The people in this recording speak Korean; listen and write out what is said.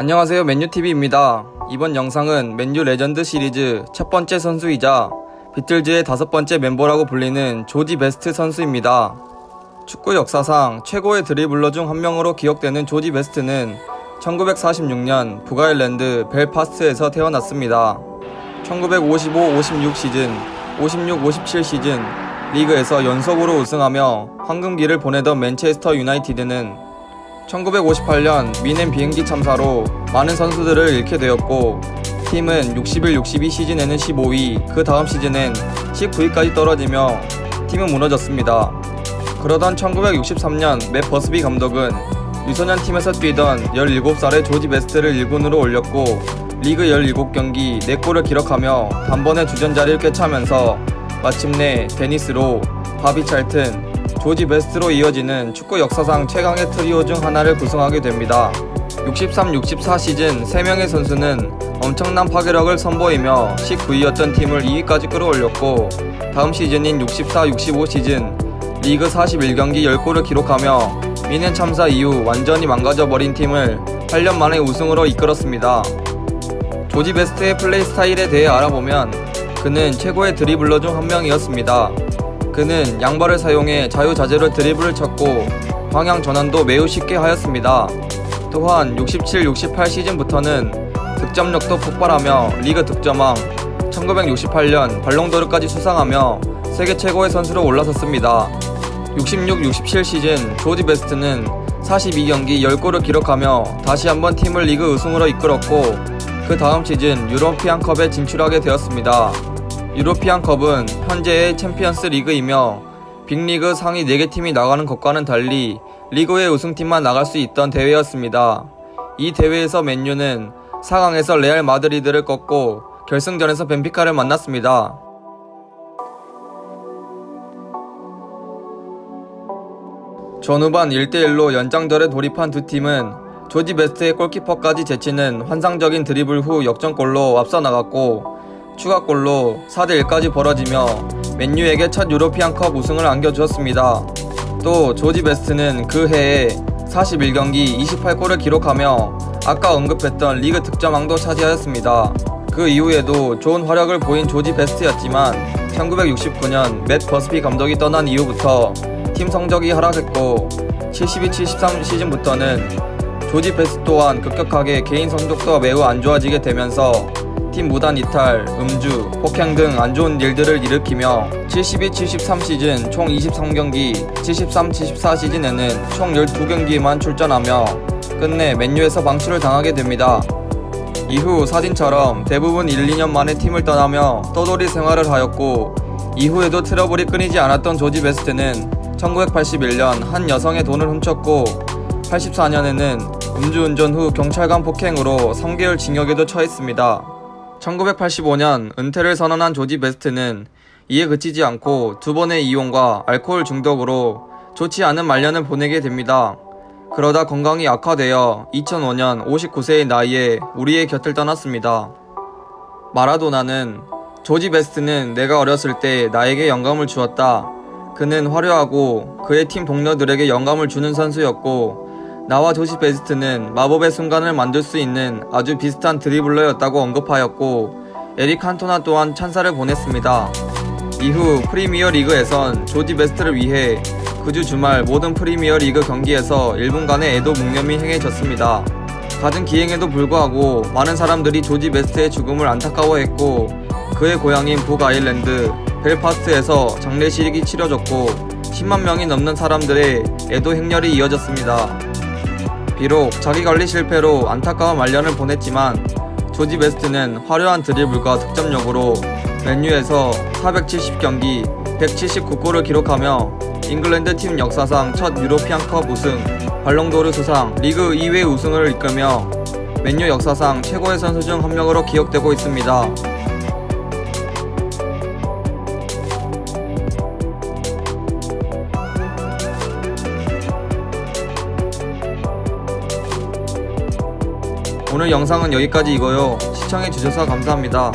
안녕하세요 맨유TV입니다. 이번 영상은 맨유 레전드 시리즈 첫 번째 선수이자 비틀즈의 다섯 번째 멤버라고 불리는 조지 베스트 선수입니다. 축구 역사상 최고의 드리블러 중 한 명으로 기억되는 조지 베스트는 1946년 북아일랜드 벨파스트에서 태어났습니다. 1955-56 시즌, 56-57 시즌 리그에서 연속으로 우승하며 황금기를 보내던 맨체스터 유나이티드는 1958년 미넨 비행기 참사로 많은 선수들을 잃게 되었고 팀은 61-62 시즌에는 15위, 그 다음 시즌엔 19위까지 떨어지며 팀은 무너졌습니다. 그러던 1963년 맷 버스비 감독은 유소년 팀에서 뛰던 17살의 조지 베스트를 1군으로 올렸고 리그 17경기 4골을 기록하며 단번에 주전자리를 꿰차면서 마침내 데니스로, 바비 찰튼, 조지 베스트로 이어지는 축구 역사상 최강의 트리오 중 하나를 구성하게 됩니다. 63-64 시즌 3명의 선수는 엄청난 파괴력을 선보이며 19위였던 팀을 2위까지 끌어올렸고 다음 시즌인 64-65 시즌 리그 41경기 10골을 기록하며 미넨 참사 이후 완전히 망가져버린 팀을 8년 만에 우승으로 이끌었습니다. 조지 베스트의 플레이 스타일에 대해 알아보면 그는 최고의 드리블러 중 한 명이었습니다. 그는 양발을 사용해 자유자재로 드리블을 쳤고 방향 전환도 매우 쉽게 하였습니다. 또한 67-68 시즌부터는 득점력도 폭발하며 리그 득점왕, 1968년 발롱도르까지 수상하며 세계 최고의 선수로 올라섰습니다. 66-67 시즌 조지 베스트는 42경기 10골을 기록하며 다시 한번 팀을 리그 우승으로 이끌었고 그 다음 시즌 유로피안컵에 진출하게 되었습니다. 유로피안컵은 현재의 챔피언스 리그이며 빅리그 상위 4개 팀이 나가는 것과는 달리 리그의 우승팀만 나갈 수 있던 대회였습니다. 이 대회에서 맨유는 4강에서 레알 마드리드를 꺾고 결승전에서 벤피카를 만났습니다. 전후반 1대1로 연장전에 돌입한 두 팀은 조지 베스트의 골키퍼까지 제치는 환상적인 드리블 후 역전골로 앞서 나갔고 추가골로 4대 1까지 벌어지며 맨유에게 첫 유로피안컵 우승을 안겨주었습니다. 또 조지 베스트는 그 해에 41경기 28골을 기록하며 아까 언급했던 리그 득점왕도 차지하였습니다. 그 이후에도 좋은 활약을 보인 조지 베스트였지만 1969년 맷 버스비 감독이 떠난 이후부터 팀 성적이 하락했고 72-73 시즌부터는 조지 베스트 또한 급격하게 개인 성적도 매우 안 좋아지게 되면서 팀 무단 이탈, 음주, 폭행 등 안 좋은 일들을 일으키며 72-73 시즌 총 23경기, 73-74 시즌에는 총 12경기에만 출전하며 끝내 맨유에서 방출을 당하게 됩니다. 이후 사진처럼 대부분 1, 2년 만에 팀을 떠나며 떠돌이 생활을 하였고 이후에도 트러블이 끊이지 않았던 조지 베스트는 1981년 한 여성의 돈을 훔쳤고 84년에는 음주운전 후 경찰관 폭행으로 3개월 징역에도 처했습니다. 1985년 은퇴를 선언한 조지 베스트는 이에 그치지 않고 두 번의 이용과 알코올 중독으로 좋지 않은 말년을 보내게 됩니다. 그러다 건강이 악화되어 2005년 59세의 나이에 우리의 곁을 떠났습니다. 마라도나는 조지 베스트는 내가 어렸을 때 나에게 영감을 주었다. 그는 화려하고 그의 팀 동료들에게 영감을 주는 선수였고 나와 조시 베스트는 마법의 순간을 만들 수 있는 아주 비슷한 드리블러였다고 언급하였고 에릭 한토나 또한 찬사를 보냈습니다. 이후 프리미어 리그에선 조지 베스트를 위해 그 주 주말 모든 프리미어 리그 경기에서 1분간의 애도 묵념이 행해졌습니다. 갖은 기행에도 불구하고 많은 사람들이 조지 베스트의 죽음을 안타까워했고 그의 고향인 북아일랜드 벨파스트에서 장례식이 치러졌고 10만 명이 넘는 사람들의 애도 행렬이 이어졌습니다. 비록 자기 관리 실패로 안타까운 말년을 보냈지만 조지 베스트는 화려한 드리블과 득점력으로 맨유에서 470경기 179골을 기록하며 잉글랜드 팀 역사상 첫 유로피안컵 우승, 발롱도르 수상, 리그 2회 우승을 이끌며 맨유 역사상 최고의 선수 중 한 명으로 기억되고 있습니다. 오늘 영상은 여기까지 이고요. 시청해주셔서 감사합니다.